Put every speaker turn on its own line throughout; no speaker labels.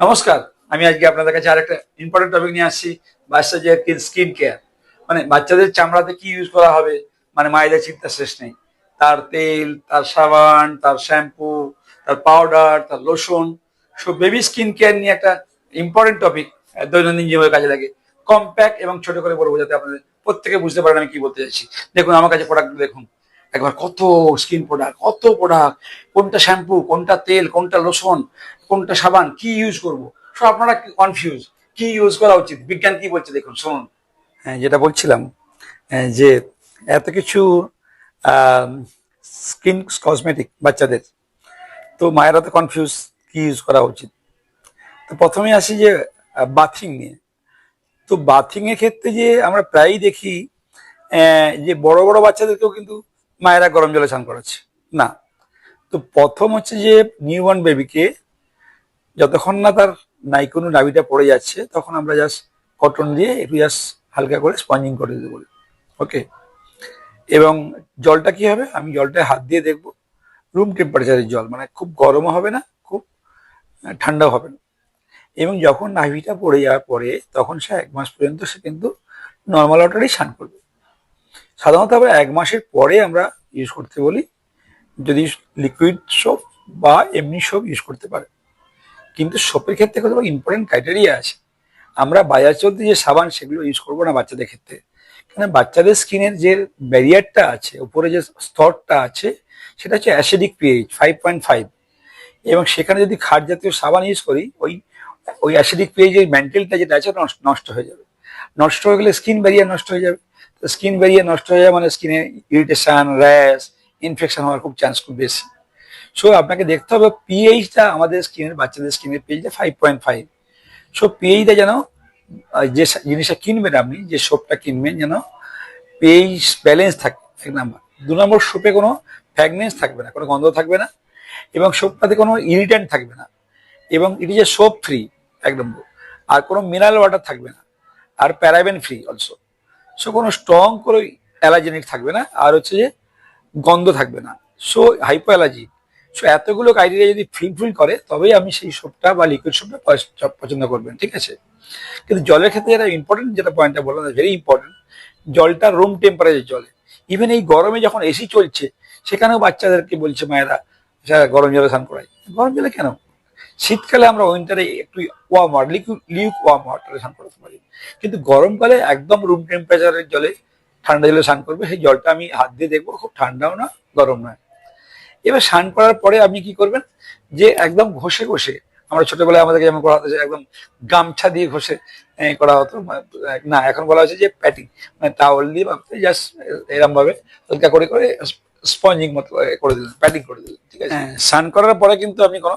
নমস্কার, আমি আজকে আপনাদের কাছে আরেকটা ইম্পর্টেন্ট টপিক নিয়ে আসছি, বাচ্চাদের স্কিন কেয়ার মানে বাচ্চাদের চামড়াতে কি ইউজ করা হবে? মানে মায়েদের চিন্তা শেষ নেই। তার তেল, তার সাবান, তার শ্যাম্পু তার পাউডার তার লোশন সব বেবি স্কিন কেয়ার নিয়ে একটা ইম্পর্টেন্ট টপিক দৈনন্দিন জীবনের কাজে লাগে। কম্প্যাক্ট এবং ছোট করে বলব যাতে আপনাদের প্রত্যেকে বুঝতে পারেন আমি কি বলতে চাইছি। দেখুন, আমার কাছে প্রোডাক্ট দেখুন। একবার কত স্কিন প্রোডাক্ট কত প্রোডাক্ট কোনটা শ্যাম্পু কোনটা তেল, কোনটা লোশন কোনটা সাবান, কি ইউজ করব? সব আপনারা কনফিউজ কি ইউজ করা উচিত? বিজ্ঞান কি বলছে? দেখুন, শুনুন। হ্যাঁ যেটা বলছিলাম যে এত কিছু স্কিন কসমেটিক বাচ্চাদের। তো মায়েরা তো কনফিউজ কি ইউজ করা উচিত? তো প্রথমে আসি যে বাথিং নিয়ে। তো বাথিং এর ক্ষেত্রে যে আমরা প্রায়ই দেখি যে বড় বড় বাচ্চাদেরকেও কিন্তু মায়েরা গরম জলে স্নান করাচ্ছে। না। তো প্রথম হচ্ছে যে নিউবর্ন বেবিকে যতক্ষণ না তার নাইকুনু নাভিটা পড়ে যাচ্ছে, তখন আমরা জাস্ট কটন দিয়ে একটু জাস্ট হালকা করে স্পঞ্জিং করে দিতে বলি। ওকে এবং জলটা কি হবে? আমি জলটা হাত দিয়ে দেখব। রুম টেম্পারেচারের জল মানে খুব গরমও হবে না, খুব ঠান্ডাও হবে না। এবং যখন নাভিটা পড়ে যাওয়ার পরে, তখন সে এক মাস পর্যন্ত সে কিন্তু নর্মাল ওয়াটারেই স্নান করবে। সাধারণত আমরা এক মাসের পরে আমরা ইউজ করতে বলি, যদি লিকুইড সোপ বা এমনি সোপ ইউজ করতে পারে। কিন্তু সোপের ক্ষেত্রে কত ইম্পর্টেন্ট ক্রাইটেরিয়া আছে। আমরা বাজার চলতে যে সাবান, সেগুলো ইউজ করব না বাচ্চাদের ক্ষেত্রে। কেন বাচ্চাদের স্কিনের যে ব্যারিয়ারটা আছে, উপরে যে স্তরটা আছে, সেটা হচ্ছে acidic pH five point five এবং সেখানে যদি খাট জাতীয় সাবান ইউজ করি, ওই ওই অ্যাসিডিক পিএইচের মেন্টালটা যেটা আছে, নষ্ট হয়ে যাবে। নষ্ট হয়ে গেলে স্কিন ব্যারিয়ার নষ্ট হয়ে যাবে। তো স্কিন ব্যারিয়ার নষ্ট হয়ে যাবে মানে স্কিনে ইরিটেশন র্যাশ ইনফেকশন হওয়ার খুব চান্স খুব বেশি। সো আপনাকে দেখতে হবে পিএইচটা আমাদের স্কিনের বাচ্চাদের স্কিনের পিএইচটা ফাইভ পয়েন্ট ফাইভ সো পিএইচটা যেন যে জিনিসটা কিনবেন আপনি, যে সোপটা কিনবেন যেন পিএইচ ব্যালেন্স থাকে, এক নাম্বার দু নম্বর সোপে কোনো ফ্র্যাগনেন্স থাকবে না, কোনো গন্ধ থাকবে না এবং সোপটাতে কোনো ইরিটেন্ট থাকবে না এবং it is a soap free এক নম্বর আর কোনো মিনারেল ওয়াটার থাকবে না, আর প্যারাবেন ফ্রি অলসো সো কোনো স্ট্রং করে অ্যালার্জেনিক থাকবে না, আর হচ্ছে যে গন্ধ থাকবে না। সো হাইপো অ্যালার্জি এতগুলো ক্রাইটেরিয়া যদি ফিলফিল করে তবেই আমি সেই সোপটা বা লিকুইড সোপটা পছন্দ করবেন ঠিক আছে? কিন্তু জলের ক্ষেত্রে যেটা ইম্পর্টেন্ট যেটা পয়েন্টটা বললাম ভেরি ইম্পর্টেন্ট জলটা রুম টেম্পারেচার জলে। ইভেন এই গরমে যখন এসি চলছে সেখানেও বাচ্চাদেরকে বলছে মায়েরা "স্যার, গরম জলে স্নান করাই। গরম জলে কেন? শীতকালে আমরা উইন্টারে একটু ওয়ার্ম ওয়াটার লিউক ওয়ার্ম ওয়াটারে স্নান করতে পারি। কিন্তু গরমকালে একদম রুম টেম্পারেচারের জলে ঠান্ডা জলে স্নান করবে সেই জলটা আমি হাত দিয়ে দেখব খুব ঠান্ডাও না গরম নয় এবার স্নান করার পরে আপনি কি করবেন? যে একদম ঘষে ঘষে আমরা ছোটবেলায় আমাদেরকে যেমন করা হতো যে একদম গামছা দিয়ে ঘষে করা হতো না এখন বলা হচ্ছে যে প্যাটিং মানে টাওয়াল দিয়ে জাস্ট এরম ভাবে হালকা করে করে স্পঞ্জিং মতো করে দিলেন প্যাটিং করে দিলেন ঠিক আছে? হ্যাঁ, স্নান করার পরে কিন্তু আপনি কোনো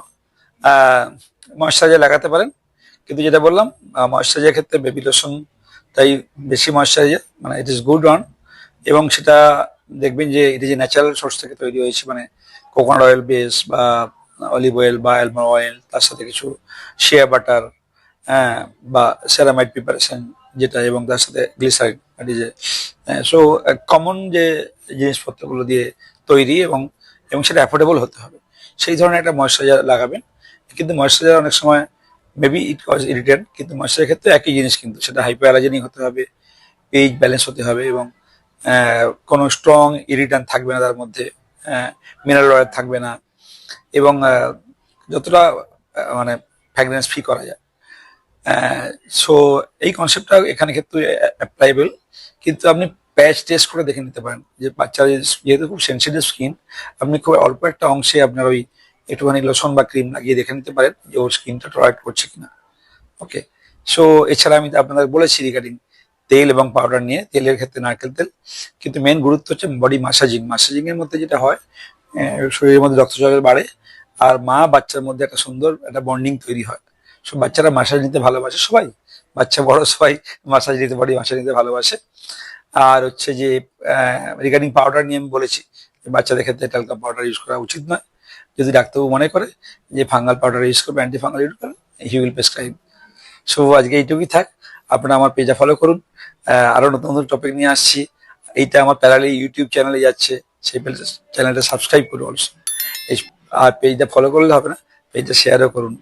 ময়শ্চারাইজার লাগাতে পারেন। কিন্তু যেটা বললাম ময়শ্চারাইজার ক্ষেত্রে বেবি লোশন তাই বেশি ময়শ্চারাইজার মানে ইট ইজ গুড অন এবং সেটা দেখবেন যে এটা যে ন্যাচারাল সোর্স থেকে তৈরি হয়েছে মানে কোকোনাট অয়েল বেস বা অলিভ অয়েল বা অ্যালমন্ড অয়েল, তার সাথে কিছু শেয়া বাটার হ্যাঁ বা সেরামাইড প্রিপারেশন যেটা, এবং তার সাথে এটি যে সো কমন যে জিনিসপত্রগুলো দিয়ে তৈরি এবং এবং সেটা অ্যাফোর্ডেবল হতে হবে। সেই ধরনের একটা ময়শ্চারাইজার লাগাবেন, কিন্তু ময়শ্চারাইজার অনেক সময় মেবি ইট কজ ইরিটেন্ট কিন্তু ময়শ্চারাইজার ক্ষেত্রে একই জিনিস কিন্তু, সেটা হাইপো অ্যালার্জেনিক হতে হবে পেজ ব্যালেন্স হতে হবে এবং কোনো স্ট্রং ইরিটেন্ট থাকবে না তার মধ্যে। মিনারেল অয়েল থাকবে না। এবং যতটা মানে ফ্র্যাগনেন্স ফ্রি করা যায়। সো এই কনসেপ্টটা এখানে ক্ষেত্রে অ্যাপ্লাইবল কিন্তু আপনি প্যাচ টেস্ট করে দেখে নিতে পারেন যে বাচ্চার যেহেতু খুব সেন্সিটিভ স্কিন আপনি খুব অল্প একটা অংশে আপনার ওই একটুখানি লোশন বা ক্রিম লাগিয়ে দেখে নিতে পারেন যে ওর স্কিনটা টলারেট করছে কিনা। ওকে সো এছাড়া আমি আপনাদের বলেছি রিগার্ডিং তেল এবং পাউডার নিয়ে তেলের ক্ষেত্রে নারকেল তেল। কিন্তু মেন গুরুত্ব হচ্ছে বডি মাসাজিং মাসাজিং এর মধ্যে যেটা হয় শরীরের মধ্যে রক্ত চলাচল বাড়ে আর মা বাচ্চার মধ্যে একটা সুন্দর একটা বন্ডিং তৈরি হয়। সব বাচ্চারা মাসাজ নিতে ভালোবাসে সবাই। বাচ্চা বড় সবাই মাসাজ নিতে বডি মাসাজ নিতে ভালোবাসে। আর হচ্ছে যে রিগার্ডিং পাউডার নিয়ে আমি বলেছি বাচ্চাদের ক্ষেত্রে টালকা পাউডার ইউজ করা উচিত নয়। যদি ডাক্তারবাবু মনে করে যে ফাঙ্গাল পাউডার ইউজ করবে অ্যান্টি ফাঙ্গাল ইউজ করবে হি উইল প্রেসক্রাইব সো আজকে এইটুকুই থাক। আপনারা আমার পেজা ফলো করুন। আরও নতুন নতুন টপিক নিয়ে আসছি। এইটা আমার প্যারালি ইউটিউব চ্যানেলে যাচ্ছে, সেই চ্যানেলটা সাবস্ক্রাইব করুন অলসো। আর পেজটা ফলো করলে হবে না পেজটা শেয়ারও করুন।